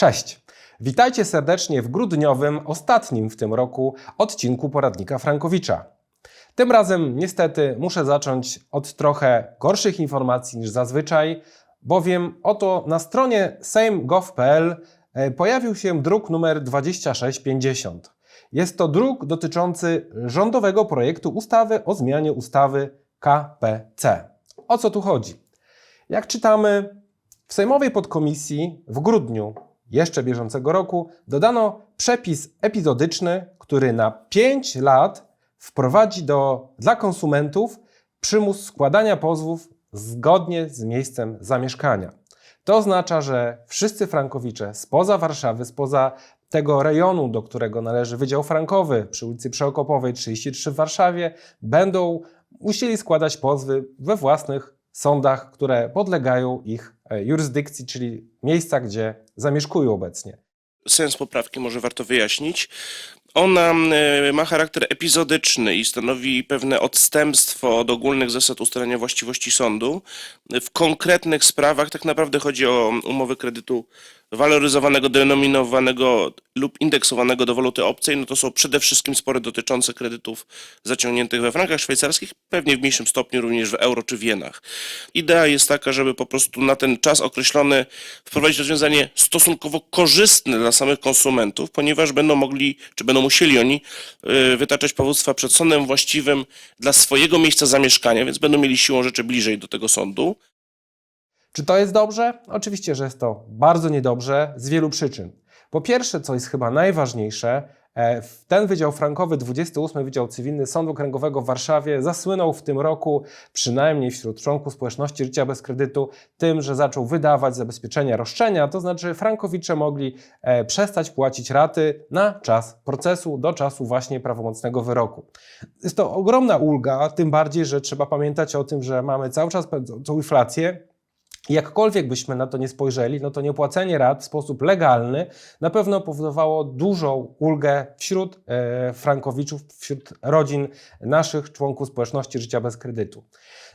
Cześć! Witajcie serdecznie w grudniowym, ostatnim w tym roku odcinku poradnika Frankowicza. Tym razem niestety muszę zacząć od trochę gorszych informacji niż zazwyczaj, bowiem oto na stronie sejm.gov.pl e, pojawił się druk numer 2650. Jest to druk dotyczący rządowego projektu ustawy o zmianie ustawy KPC. O co tu chodzi? Jak czytamy, w Sejmowej Podkomisji w grudniu jeszcze bieżącego roku dodano przepis epizodyczny, który na 5 lat wprowadzi do, dla konsumentów przymus składania pozwów zgodnie z miejscem zamieszkania. To oznacza, że wszyscy frankowicze spoza Warszawy, spoza tego rejonu, do którego należy Wydział Frankowy przy ulicy Przeokopowej 33 w Warszawie, będą musieli składać pozwy we własnych sądach, które podlegają ich jurysdykcji, czyli miejsca, gdzie zamieszkują obecnie. sens poprawki może warto wyjaśnić. Ona e, ma charakter epizodyczny i stanowi pewne odstępstwo od ogólnych zasad ustalania właściwości sądu. W konkretnych sprawach tak naprawdę chodzi o umowy kredytu waloryzowanego, denominowanego lub indeksowanego do waluty obcej. No to są przede wszystkim spory dotyczące kredytów zaciągniętych we frankach szwajcarskich, pewnie w mniejszym stopniu również w euro czy w jenach. Idea jest taka, żeby po prostu na ten czas określony wprowadzić rozwiązanie stosunkowo korzystne dla samych konsumentów, ponieważ będą mogli, czy będą musieli oni y, wytaczać powództwa przed sądem właściwym dla swojego miejsca zamieszkania, więc będą mieli siłą rzeczy bliżej do tego sądu. Czy to jest dobrze? Oczywiście, że jest to bardzo niedobrze z wielu przyczyn. Po pierwsze, co jest chyba najważniejsze, e, ten Wydział Frankowy, 28 Wydział Cywilny Sądu Okręgowego w Warszawie zasłynął w tym roku, przynajmniej wśród członków społeczności życia bez kredytu, tym, że zaczął wydawać zabezpieczenia roszczenia, to znaczy frankowicze mogli e, przestać płacić raty na czas procesu, do czasu właśnie prawomocnego wyroku. Jest to ogromna ulga, tym bardziej, że trzeba pamiętać o tym, że mamy cały czas inflację, Jakkolwiek byśmy na to nie spojrzeli, no to niepłacenie rat w sposób legalny na pewno powodowało dużą ulgę wśród e, frankowiczów, wśród rodzin naszych członków społeczności życia bez kredytu.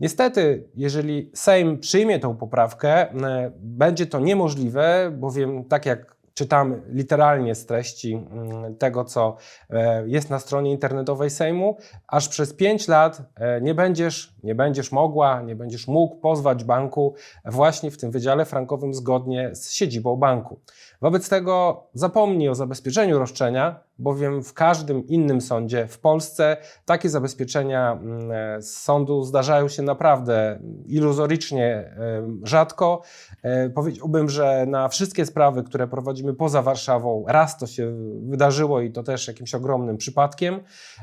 Niestety, jeżeli Sejm przyjmie tą poprawkę, e, będzie to niemożliwe, bowiem tak jak czytamy literalnie z treści mm, tego, co e, jest na stronie internetowej Sejmu, aż przez 5 lat e, nie będziesz, nie będziesz mogła, nie będziesz mógł pozwać banku właśnie w tym wydziale frankowym zgodnie z siedzibą banku. Wobec tego zapomnij o zabezpieczeniu roszczenia, bowiem w każdym innym sądzie w Polsce takie zabezpieczenia mm, z sądu zdarzają się naprawdę iluzorycznie rzadko. E, Powiedziałbym, że na wszystkie sprawy, które prowadzimy poza Warszawą, raz to się wydarzyło i to też jakimś ogromnym przypadkiem.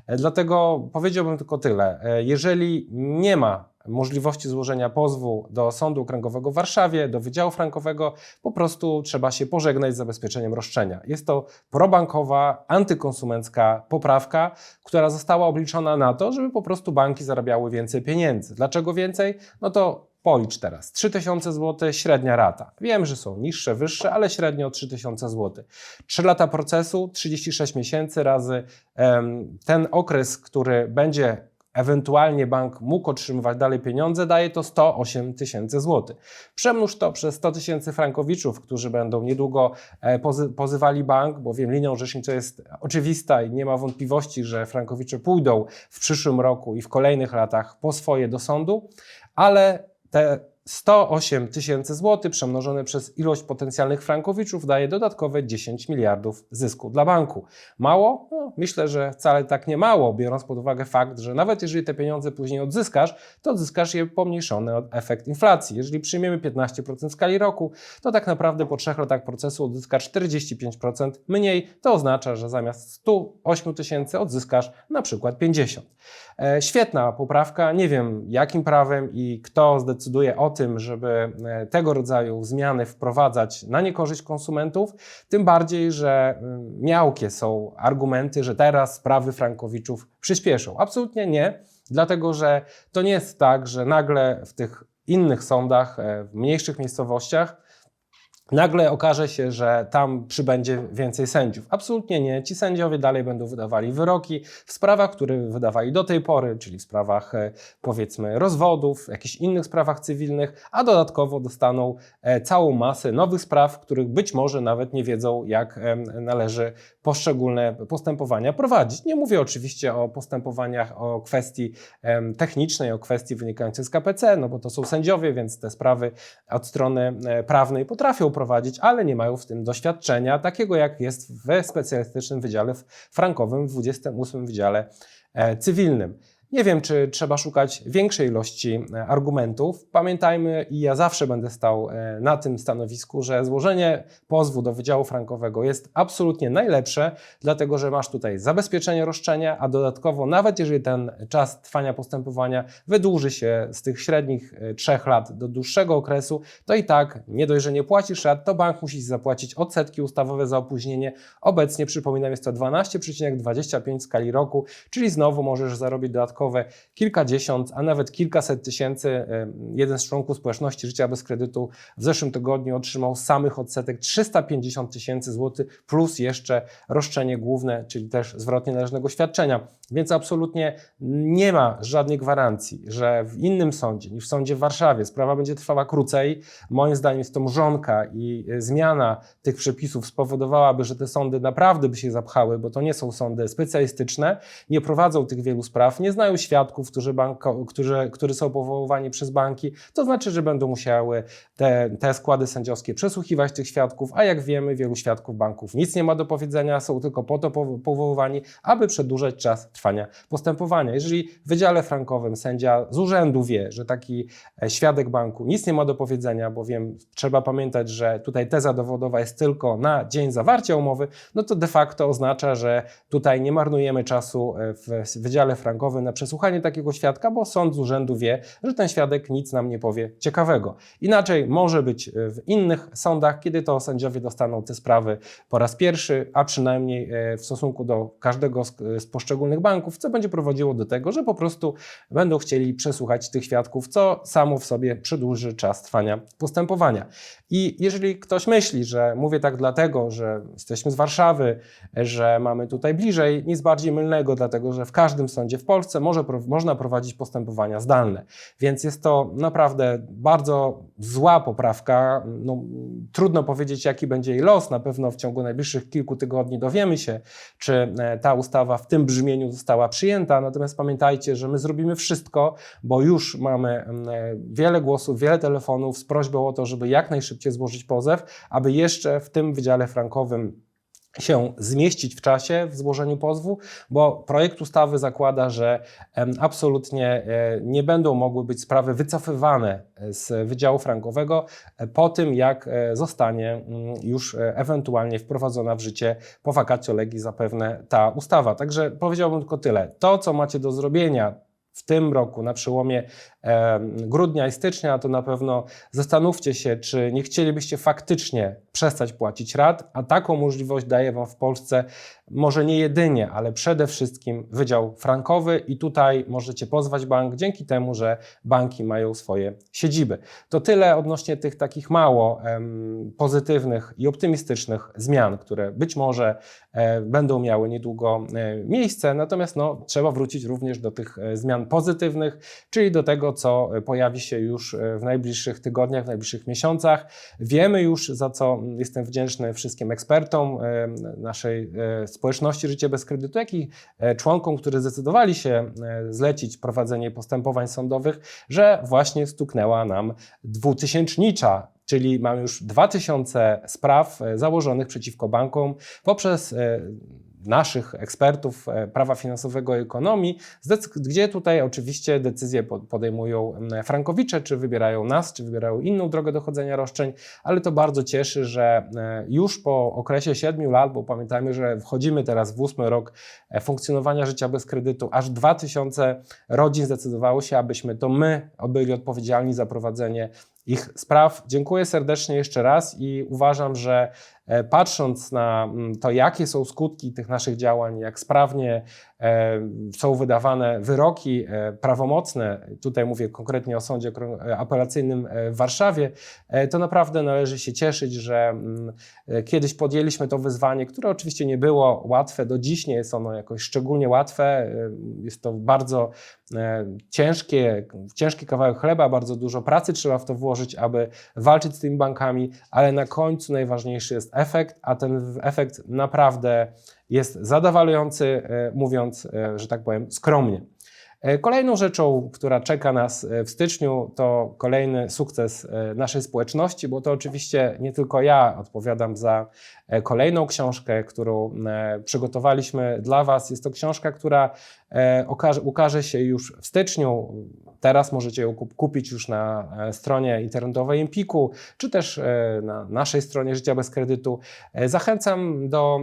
E, Dlatego powiedziałbym tylko tyle. E, Jeżeli nie ma możliwości złożenia pozwu do Sądu Okręgowego w Warszawie, do Wydziału Frankowego, po prostu trzeba się pożegnać z zabezpieczeniem roszczenia. Jest to probankowa, antykonsumencka poprawka, która została obliczona na to, żeby po prostu banki zarabiały więcej pieniędzy. Dlaczego więcej? No to policz teraz. 3000 zł średnia rata. Wiem, że są niższe, wyższe, ale średnio 3000 zł. 3 lata procesu, 36 miesięcy razy ten okres, który będzie ewentualnie bank mógł otrzymywać dalej pieniądze, daje to 108 tysięcy złotych. Przemnóż to przez 100 tysięcy frankowiczów, którzy będą niedługo e, pozy pozywali bank, bowiem linią rzeczniczą jest oczywista i nie ma wątpliwości, że frankowicze pójdą w przyszłym roku i w kolejnych latach po swoje do sądu, ale te 108 tysięcy złotych przemnożone przez ilość potencjalnych frankowiczów daje dodatkowe 10 miliardów zysku dla banku. Mało? No, myślę, że wcale tak nie mało, biorąc pod uwagę fakt, że nawet jeżeli te pieniądze później odzyskasz, to odzyskasz je pomniejszony o efekt inflacji. Jeżeli przyjmiemy 15% skali roku, to tak naprawdę po trzech latach procesu odzyskasz 45% mniej. To oznacza, że zamiast 108 tysięcy odzyskasz na przykład 50. E, Świetna poprawka. Nie wiem, jakim prawem i kto zdecyduje o tym, żeby e, tego rodzaju zmiany wprowadzać na niekorzyść konsumentów. Tym bardziej, że mm, miałkie są argumenty, że teraz sprawy frankowiczów przyspieszą. Absolutnie nie, dlatego że to nie jest tak, że nagle w tych innych sądach, e, w mniejszych miejscowościach, nagle okaże się, że tam przybędzie więcej sędziów. Absolutnie nie. Ci sędziowie dalej będą wydawali wyroki w sprawach, które wydawali do tej pory, czyli w sprawach e, powiedzmy rozwodów, jakichś innych sprawach cywilnych, a dodatkowo dostaną e, całą masę nowych spraw, których być może nawet nie wiedzą, jak em, należy poszczególne postępowania prowadzić. Nie mówię oczywiście o postępowaniach o kwestii technicznej, o kwestii wynikającej z KPC, no bo to są sędziowie, więc te sprawy od strony e, prawnej potrafią prowadzić, ale nie mają w tym doświadczenia takiego, jak jest w specjalistycznym wydziale frankowym w 28 Wydziale e, Cywilnym. Nie wiem, czy trzeba szukać większej ilości e, argumentów. Pamiętajmy, i ja zawsze będę stał e, na tym stanowisku, że złożenie pozwu do Wydziału Frankowego jest absolutnie najlepsze, dlatego że masz tutaj zabezpieczenie roszczenia, a dodatkowo, nawet jeżeli ten czas trwania postępowania wydłuży się z tych średnich e, trzech lat do dłuższego okresu, to i tak nie dość, że nie płacisz rat, to bank musi ci zapłacić odsetki ustawowe za opóźnienie. Obecnie, przypominam, jest to 12,25 w skali roku, czyli znowu możesz zarobić dodatkowe kilkadziesiąt, a nawet kilkaset tysięcy. E, Jeden z członków społeczności życia bez kredytu w zeszłym tygodniu otrzymał samych odsetek 350 tysięcy złotych, plus jeszcze roszczenie główne, czyli też zwrot nienależnego świadczenia. Więc absolutnie nie ma żadnej gwarancji, że w innym sądzie niż w sądzie w Warszawie sprawa będzie trwała krócej. Moim zdaniem jest to mrzonka i e, zmiana tych przepisów spowodowałaby, że te sądy naprawdę by się zapchały, bo to nie są sądy specjalistyczne, nie prowadzą tych wielu spraw, nie znają świadków, którzy, banko, którzy, którzy są powoływani przez banki. To znaczy, że będą musiały te, te składy sędziowskie przesłuchiwać tych świadków, a jak wiemy, wielu świadków banków nic nie ma do powiedzenia, są tylko po to powo- powoływani, aby przedłużać czas trwania postępowania. Jeżeli w Wydziale Frankowym sędzia z urzędu wie, że taki e, świadek banku nic nie ma do powiedzenia, bowiem trzeba pamiętać, że tutaj teza dowodowa jest tylko na dzień zawarcia umowy, no to de facto oznacza, że tutaj nie marnujemy czasu e, w Wydziale Frankowym na przesłuchanie takiego świadka, bo sąd z urzędu wie, że ten świadek nic nam nie powie ciekawego. Inaczej może być e, w innych sądach, kiedy to sędziowie dostaną te sprawy po raz pierwszy, a przynajmniej e, w stosunku do każdego z, z poszczególnych banków, co będzie prowadziło do tego, że po prostu będą chcieli przesłuchać tych świadków, co samo w sobie przedłuży czas trwania postępowania. I jeżeli ktoś myśli, że mówię tak dlatego, że jesteśmy z Warszawy, że mamy tutaj bliżej, nic bardziej mylnego, dlatego że w każdym sądzie w Polsce może, można prowadzić postępowania zdalne. Więc jest to naprawdę bardzo zła poprawka. No, trudno powiedzieć, jaki będzie jej los. Na pewno w ciągu najbliższych kilku tygodni dowiemy się, czy e, ta ustawa w tym brzmieniu została przyjęta. Natomiast pamiętajcie, że my zrobimy wszystko, bo już mamy mm, e, wiele głosów, wiele telefonów z prośbą o to, żeby jak najszybciej złożyć pozew, aby jeszcze w tym Wydziale Frankowym się zmieścić w czasie w złożeniu pozwu, bo projekt ustawy zakłada, że absolutnie e, nie będą mogły być sprawy wycofywane z Wydziału Frankowego e, po tym, jak e, zostanie mm, już ewentualnie wprowadzona w życie po vacatio legis zapewne ta ustawa. Także powiedziałbym tylko tyle. To, co macie do zrobienia w tym roku, na przełomie grudnia i stycznia, to na pewno zastanówcie się, czy nie chcielibyście faktycznie przestać płacić rat, a taką możliwość daje Wam w Polsce może nie jedynie, ale przede wszystkim Wydział Frankowy i tutaj możecie pozwać bank dzięki temu, że banki mają swoje siedziby. To tyle odnośnie tych takich mało em, pozytywnych i optymistycznych zmian, które być może e, będą miały niedługo e, miejsce, natomiast no, trzeba wrócić również do tych e, zmian pozytywnych, czyli do tego, co pojawi się już e, w najbliższych tygodniach, w najbliższych miesiącach. Wiemy już, za co jestem wdzięczny wszystkim ekspertom e, naszej e, społeczności Życie bez kredytu, jak i członkom, którzy zdecydowali się zlecić prowadzenie postępowań sądowych, że właśnie stuknęła nam dwutysięcznicza czyli mamy już 2000 spraw założonych przeciwko bankom poprzez naszych ekspertów e, prawa finansowego i ekonomii, gdzie tutaj oczywiście decyzje po- podejmują m, frankowicze, czy wybierają nas, czy wybierają inną drogę dochodzenia roszczeń, ale to bardzo cieszy, że e, już po okresie 7 lat, bo pamiętajmy, że wchodzimy teraz w ósmy rok e, funkcjonowania życia bez kredytu, aż 2000 rodzin zdecydowało się, abyśmy to my byli odpowiedzialni za prowadzenie ich spraw. Dziękuję serdecznie jeszcze raz i uważam, że patrząc na mm, to, jakie są skutki tych naszych działań, jak sprawnie e, są wydawane wyroki e, prawomocne, tutaj mówię konkretnie o Sądzie e, Apelacyjnym e, w Warszawie, e, to naprawdę należy się cieszyć, że mm, e, kiedyś podjęliśmy to wyzwanie, które oczywiście nie było łatwe, do dziś nie jest ono jakoś szczególnie łatwe, e, jest to bardzo e, ciężkie, ciężki kawałek chleba, bardzo dużo pracy trzeba w to włożyć, aby walczyć z tymi bankami, ale na końcu najważniejszy jest efekt, a ten efekt naprawdę jest zadowalający, e, mówiąc, e, że tak powiem, skromnie. E, Kolejną rzeczą, która czeka nas w styczniu, to kolejny sukces naszej społeczności, bo to oczywiście nie tylko ja odpowiadam za kolejną książkę, którą e, przygotowaliśmy dla Was. Jest to książka, która e, ukaże się już w styczniu. Teraz możecie ją kup- kupić już na e, stronie internetowej Empiku, czy też e, na naszej stronie Życia bez kredytu. E, Zachęcam do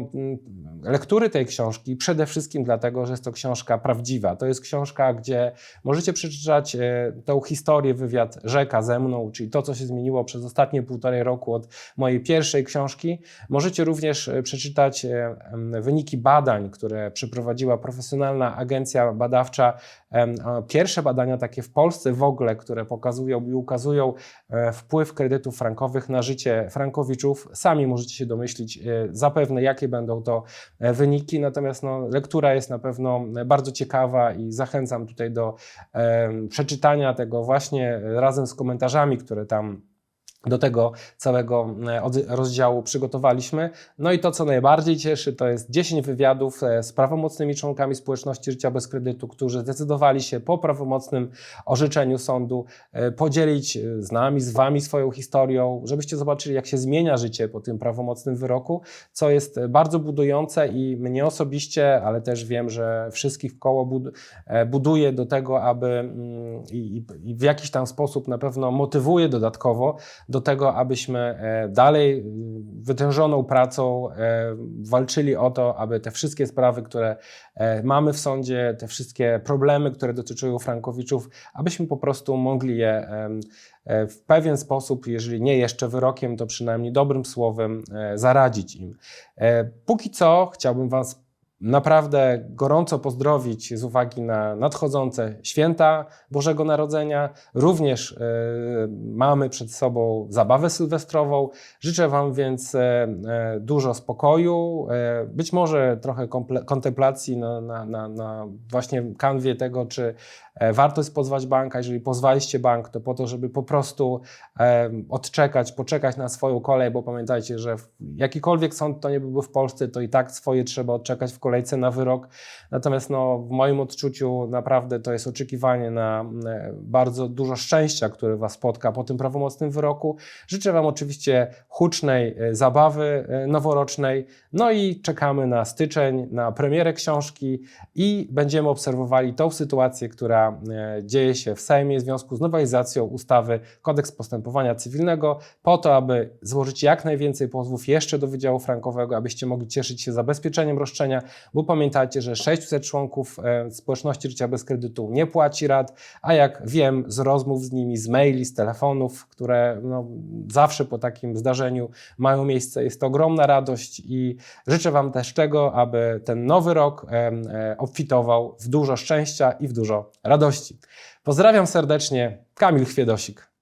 lektury tej książki przede wszystkim dlatego, że jest to książka prawdziwa. To jest książka, gdzie możecie przeczytać e, tą historię, wywiad Rzeka ze mną, czyli to, co się zmieniło przez ostatnie półtorej roku od mojej pierwszej książki. Możecie również e, przeczytać e, wyniki badań, które przeprowadziła profesjonalna agencja badawcza. Pierwsze badania takie w Polsce w ogóle, które pokazują i ukazują e, wpływ kredytów frankowych na życie frankowiczów. Sami możecie się domyślić zapewne, jakie będą to wyniki, natomiast no, lektura jest na pewno bardzo ciekawa i zachęcam tutaj do przeczytania tego właśnie razem z komentarzami, które tam do tego całego e, rozdziału przygotowaliśmy. No i to, co najbardziej cieszy, to jest 10 wywiadów e, z prawomocnymi członkami społeczności życia bez kredytu, którzy zdecydowali się po prawomocnym orzeczeniu sądu e, podzielić z nami, z wami swoją historią, żebyście zobaczyli, jak się zmienia życie po tym prawomocnym wyroku, co jest bardzo budujące i mnie osobiście, ale też wiem, że wszystkich w koło bud- buduje do tego, aby mm, i w jakiś tam sposób na pewno motywuje dodatkowo do tego, abyśmy e, dalej wytężoną pracą e, walczyli o to, aby te wszystkie sprawy, które e, mamy w sądzie, te wszystkie problemy, które dotyczą Frankowiczów, abyśmy po prostu mogli je w pewien sposób, jeżeli nie jeszcze wyrokiem, to przynajmniej dobrym słowem zaradzić im. Póki co chciałbym Was naprawdę gorąco pozdrowić z uwagi na nadchodzące święta Bożego Narodzenia. Również e, mamy przed sobą zabawę sylwestrową. Życzę Wam więc e, e, dużo spokoju, być może trochę kontemplacji na, na, na, na właśnie kanwie tego, czy warto jest pozwać banka. Jeżeli pozwaliście bank, to po to, żeby po prostu e, odczekać, poczekać na swoją kolej, bo pamiętajcie, że jakikolwiek sąd to nie byłby w Polsce, to i tak swoje trzeba odczekać w kolejce na wyrok. Natomiast no, w moim odczuciu naprawdę to jest oczekiwanie na e, bardzo dużo szczęścia, które Was spotka po tym prawomocnym wyroku. Życzę Wam oczywiście hucznej e, zabawy e, noworocznej. No i czekamy na styczeń, na premierę książki i będziemy obserwowali tą sytuację, która e, dzieje się w Sejmie w związku z nowelizacją ustawy Kodeks Postępowania Cywilnego, po to, aby złożyć jak najwięcej pozwów jeszcze do Wydziału Frankowego, abyście mogli cieszyć się zabezpieczeniem roszczenia, bo pamiętajcie, że 600 członków e, społeczności życia bez kredytu nie płaci rat, a jak wiem z rozmów z nimi, z maili, z telefonów, które no, zawsze po takim zdarzeniu mają miejsce, jest to ogromna radość i życzę Wam też tego, aby ten nowy rok e, obfitował w dużo szczęścia i w dużo radości. Pozdrawiam serdecznie, Kamil Chwiedosik.